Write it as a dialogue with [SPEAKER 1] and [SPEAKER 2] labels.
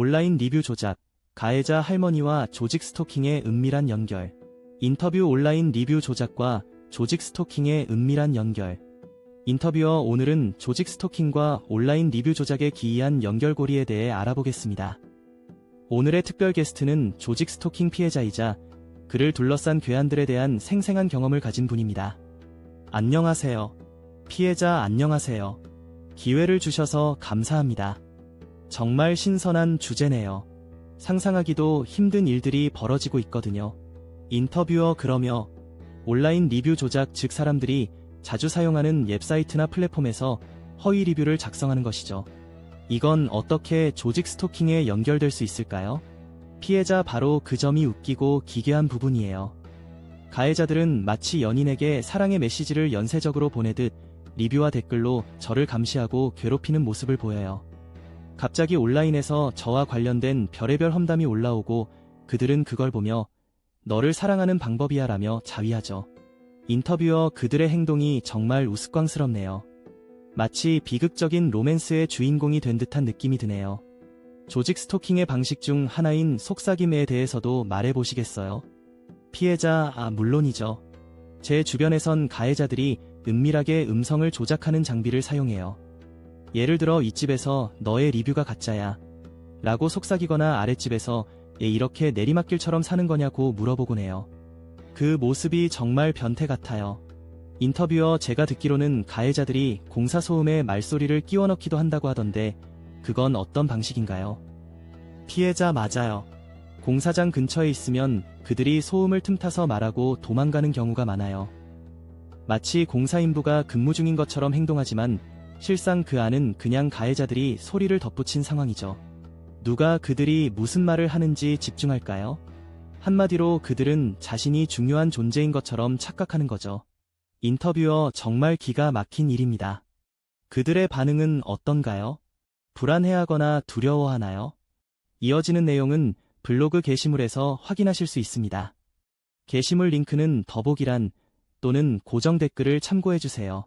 [SPEAKER 1] 온라인 리뷰 조작, 가해자 할머니와 조직 스토킹의 은밀한 연결. 인터뷰 온라인 리뷰 조작과 조직 스토킹의 은밀한 연결. 인터뷰어 오늘은 조직 스토킹과 온라인 리뷰 조작의 기이한 연결고리에 대해 알아보겠습니다. 오늘의 특별 게스트는 조직 스토킹 피해자이자 그를 둘러싼 괴한들에 대한 생생한 경험을 가진 분입니다. 안녕하세요. 피해자 안녕하세요. 기회를 주셔서 감사합니다. 정말 신선한 주제네요. 상상하기도 힘든 일들이 벌어지고 있거든요. 인터뷰어 그러며 온라인 리뷰 조작 즉 사람들이 자주 사용하는 웹사이트나 플랫폼에서 허위 리뷰를 작성하는 것이죠. 이건 어떻게 조직 스토킹에 연결될 수 있을까요? 피해자 바로 그 점이 웃기고 기괴한 부분이에요. 가해자들은 마치 연인에게 사랑의 메시지를 연쇄적으로 보내듯 리뷰와 댓글로 저를 감시하고 괴롭히는 모습을 보여요. 갑자기 온라인에서 저와 관련된 별의별 험담이 올라오고 그들은 그걸 보며 너를 사랑하는 방법이야 라며 자위하죠. 인터뷰어 그들의 행동이 정말 우스꽝스럽네요. 마치 비극적인 로맨스의 주인공이 된 듯한 느낌이 드네요. 조직 스토킹의 방식 중 하나인 속삭임에 대해서도 말해보시겠어요? 피해자, 아, 물론이죠. 제 주변에선 가해자들이 은밀하게 음성을 조작하는 장비를 사용해요. 예를 들어 이 집에서 너의 리뷰가 가짜야. 라고 속삭이거나 아랫집에서 얘 이렇게 내리막길처럼 사는 거냐고 물어보곤 해요. 그 모습이 정말 변태 같아요. 인터뷰어 제가 듣기로는 가해자들이 공사 소음에 말소리를 끼워 넣기도 한다고 하던데 그건 어떤 방식인가요? 피해자 맞아요. 공사장 근처에 있으면 그들이 소음을 틈타서 말하고 도망가는 경우가 많아요. 마치 공사인부가 근무 중인 것처럼 행동하지만 실상 그 안은 그냥 가해자들이 소리를 덧붙인 상황이죠. 누가 그들이 무슨 말을 하는지 집중할까요? 한마디로 그들은 자신이 중요한 존재인 것처럼 착각하는 거죠. 인터뷰어 정말 기가 막힌 일입니다. 그들의 반응은 어떤가요? 불안해하거나 두려워하나요? 이어지는 내용은 블로그 게시물에서 확인하실 수 있습니다. 게시물 링크는 더보기란 또는 고정 댓글을 참고해주세요.